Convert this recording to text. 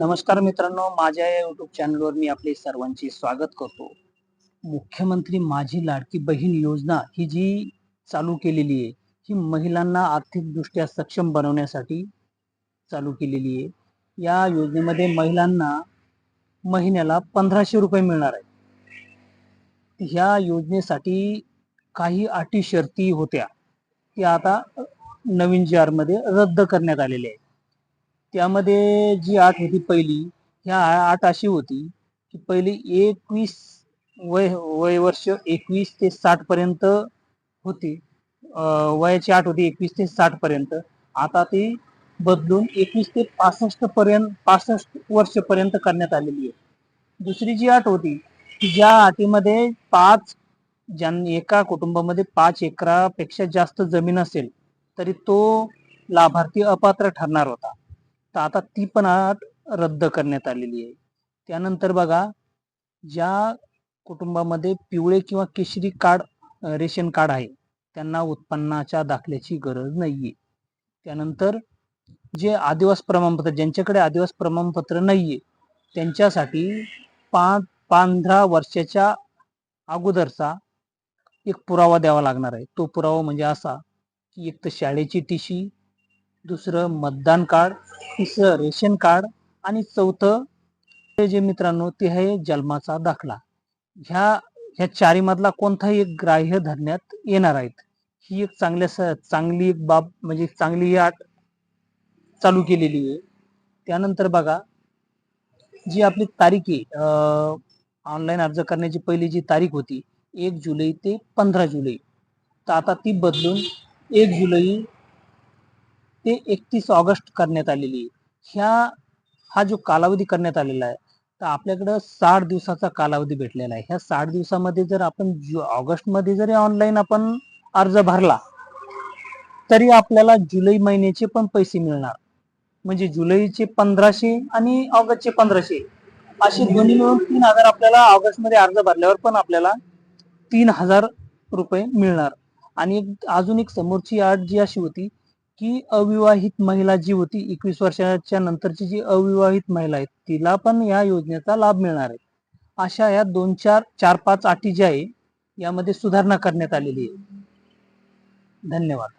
नमस्कार मित्रांनो माझ्या या युट्यूब चॅनलवर मी आपले सर्वांचे स्वागत करतो. मुख्यमंत्री माझी लाडकी बहीण योजना ही जी चालू केलेली आहे ही महिलांना आर्थिकदृष्ट्या सक्षम बनवण्यासाठी चालू केलेली आहे. या योजनेमध्ये महिलांना महिन्याला पंधराशे रुपये मिळणार आहे. ह्या योजनेसाठी काही अटी शर्ती होत्या त्या आता नवीन जी आरमध्ये रद्द करण्यात आलेल्या आहेत. त्यामध्ये जी आठ होती पहिली ह्या आठ अशी होती की पहिली एकवीस वय वय वर्ष एकवीस ते साठ पर्यंत होती. वयाची आठ होती एकवीस ते साठ पर्यंत. आता ती बदलून एकवीस ते पासष्ट पर्यंत पासष्ट वर्ष पर्यंत करण्यात आलेली आहे. दुसरी जी आठ होती की ज्या अटीमध्ये पाच ज्यां एका कुटुंबामध्ये पाच एकरापेक्षा जास्त जमीन असेल तरी तो लाभार्थी अपात्र ठरणार होता. तर आता ती पण रद्द करण्यात आलेली आहे. त्यानंतर बघा ज्या कुटुंबामध्ये पिवळे किंवा केशरी कार्ड रेशन कार्ड आहे त्यांना उत्पन्नाच्या दाखल्याची गरज नाहीये. त्यानंतर जे आदिवास प्रमाणपत्र ज्यांच्याकडे आदिवास प्रमाणपत्र नाहीये त्यांच्यासाठी पाच पंधरा वर्षाच्या अगोदरचा एक पुरावा द्यावा लागणार आहे. तो पुरावा म्हणजे असा की एक तर शाळेची टीशी दुसरं मतदान कार्ड तिसरं रेशन कार्ड आणि चौथं हे जे मित्रांनो ते आहे जन्माचा दाखला. ह्या ह्या चारी मधला कोणताही एक ग्राह्य धरण्यात येणार आहेत. ही एक चांगल्या स- चांगली एक बाब म्हणजे चांगली ही आट चालू केलेली आहे. त्यानंतर बघा जी आपली तारीख आहे ऑनलाईन अर्ज करण्याची पहिली जी तारीख होती एक जुलै ते पंधरा जुलै. तर आता ती बदलून एक जुलै ते एकतीस ऑगस्ट करण्यात आलेली ह्या हा जो कालावधी करण्यात आलेला आहे तर आपल्याकडं साठ दिवसाचा कालावधी भेटलेला आहे. ह्या साठ दिवसामध्ये जर आपण ऑगस्टमध्ये जरी ऑनलाईन आपण अर्ज भरला तरी आपल्याला जुलै महिन्याचे पण पैसे मिळणार. म्हणजे जुलैचे पंधराशे आणि ऑगस्टचे पंधराशे. असे दोन्ही मिळून तीन हजार आपल्याला ऑगस्टमध्ये अर्ज भरल्यावर पण आपल्याला तीन हजार रुपये मिळणार. आणि अजून एक समोरची अट जी अशी होती की अविवाहित महिला जी होती एकवीस वर्षाच्या नंतरची जी अविवाहित महिला आहे तिला पण या योजनेचा लाभ मिळणार आहे. अशा या दोन चार चार पाच अटी ज्या आहे यामध्ये सुधारणा करण्यात आलेली आहे. धन्यवाद.